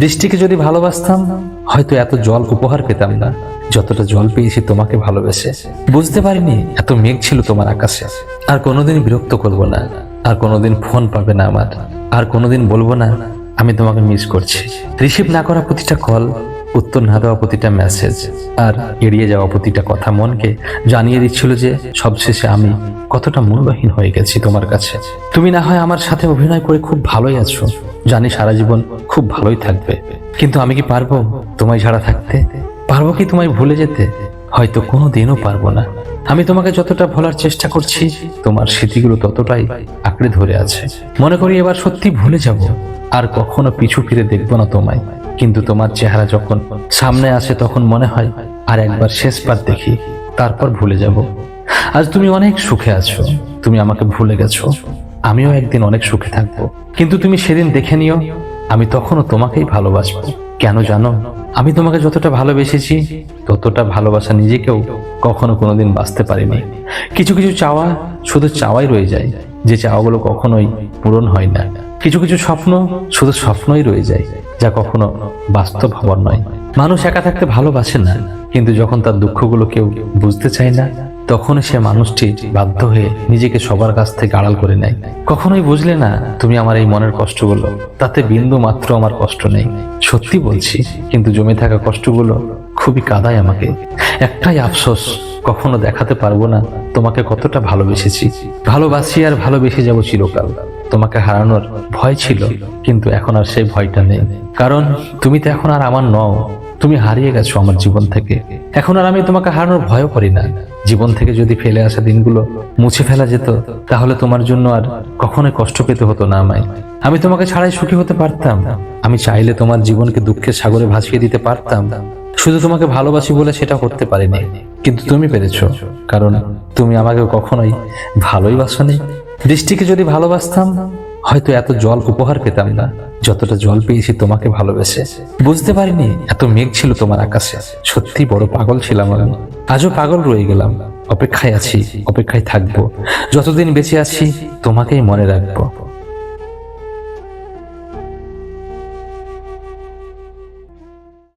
বৃষ্টিকে যদি ভালোবাসতাম, হয়তো এত জল উপহার পেতাম না, যতটা জল পেয়েছি তোমাকে ভালোবেসে। বুঝতে পারিনি, এত মেঘ ছিল তোমার আকাশে। আর কোনোদিন বিরক্ত করব না, আর কোনোদিন ফোন পাবে না আমার। আর কোনোদিন বলব না, আমি তোমাকে মিস করছি। রিসিভ না করা প্রতিটা কল উত্তর না দেওয়া প্রতিটা মেসেজ আর এড়িয়ে যাওয়া প্রতিটা কথা মনকে জানিয়ে দিচ্ছিল যে, সবশেষে আমি কতটা মূল্যহীন হয়ে গেছি তোমার কাছে। তুমি না হয় আমার সাথে অভিনয় করে খুব ভালোই আছো। জানি সারা জীবন খুব ভালোই থাকবে। কিন্তু আমি কি পারব তোমায় ছাড়া থাকতে? পারব কি তোমায় ভুলে যেতে? হয়তো কোনো দিনও পারব না। আমি তোমাকে যতটা ভোলার চেষ্টা করছি, তোমার স্মৃতিগুলো ততটাই আঁকড়ে ধরে আছে। মনে করি এবার সত্যি ভুলে যাব, আর কখনো পিছু ফিরে দেখব না তোমায়। কিন্তু তোমার চেহারা যখন সামনে আসে, তখন মনে হয়, আর একবার শেষবার দেখি, তারপর ভুলে যাব। আজ তুমি অনেক সুখে আছো, তুমি আমাকে ভুলে গেছো। আমিও একদিন অনেক সুখে থাকব। কিন্তু তুমি সেদিন দেখে নিও, আমি তখনও তোমাকেই ভালোবাসবো। কেন জানো? আমি তোমাকে যতটা ভালোবেসেছি, ততটা ভালোবাসা নিজেকেও কখনো কোনোদিন বাঁচতে পারিনি। কিছু কিছু চাওয়া শুধু চাওয়াই রয়ে যায়, যে চাওয়াগুলো কখনোই পূরণ হয় না। কিছু কিছু স্বপ্ন শুধু স্বপ্নই রয়ে যায়, যা কখনো বাস্তব হওয়ার নয়। মানুষ একা থাকতে ভালোবাসে না, কিন্তু যখন তার দুঃখগুলো কেউ বুঝতে চায় না তখন সে মানুষটি বাধ্য হয়ে নিজেকে সবার কাছ থেকে আড়াল করে নেয়। কখনোই বুঝলে না তুমি আমার এই মনের কষ্টগুলো। তাতে বিন্দু মাত্র আমার কষ্ট নেই। সত্যি বলছি, কিন্তু জমে থাকা কষ্টগুলো খুবই কাদায় আমাকে। একটাই আফসোস, কখনো দেখাতে পারব না তোমাকে কতটা ভালোবেসেছি। ভালোবাসি আর ভালোবেসে যাব চিরকাল। তোমাকে হারানোর ভয় ছিল, কিন্তু এখন আর সেই ভয়টা নেই। কারণ তুমি তো এখন আর আমার নও। তুমি হারিয়ে গেছো আমার জীবন থেকে। এখন আর আমি তোমাকে হারানোর ভয়ও করি না। জীবন থেকে যদি ফেলে আসা দিনগুলো মুছে ফেলা যেত, তাহলে তোমার জন্য আর কখনোই কষ্ট পেতে হতো না আমায়। আমি তোমাকে ছাড়াই সুখী হতে পারতাম। আমি চাইলে তোমার জীবনকে দুঃখের সাগরে ভাসিয়ে দিতে পারতাম। শুধু তোমাকে ভালোবাসি বলে সেটা করতে পারিনি। কিন্তু তুমি পেরেছ, কারণ তুমি আমাকে কখনোই ভালোই বাসনি। বৃষ্টিকে যদি ভালোবাসতাম, হয়তো এত জল উপহার পেতাম না। যতটা জল পেয়েছি তোমাকে ভালোবেসে। বুঝতে পারিনি, এত মেঘ ছিল তোমার আকাশে। সত্যি বড় পাগল ছিলাম আমি। আজও পাগল রয়ে গেলাম। অপেক্ষায় আছি, অপেক্ষায় থাকব। যতদিন বেঁচে আছি, তোমাকেই মনে রাখব।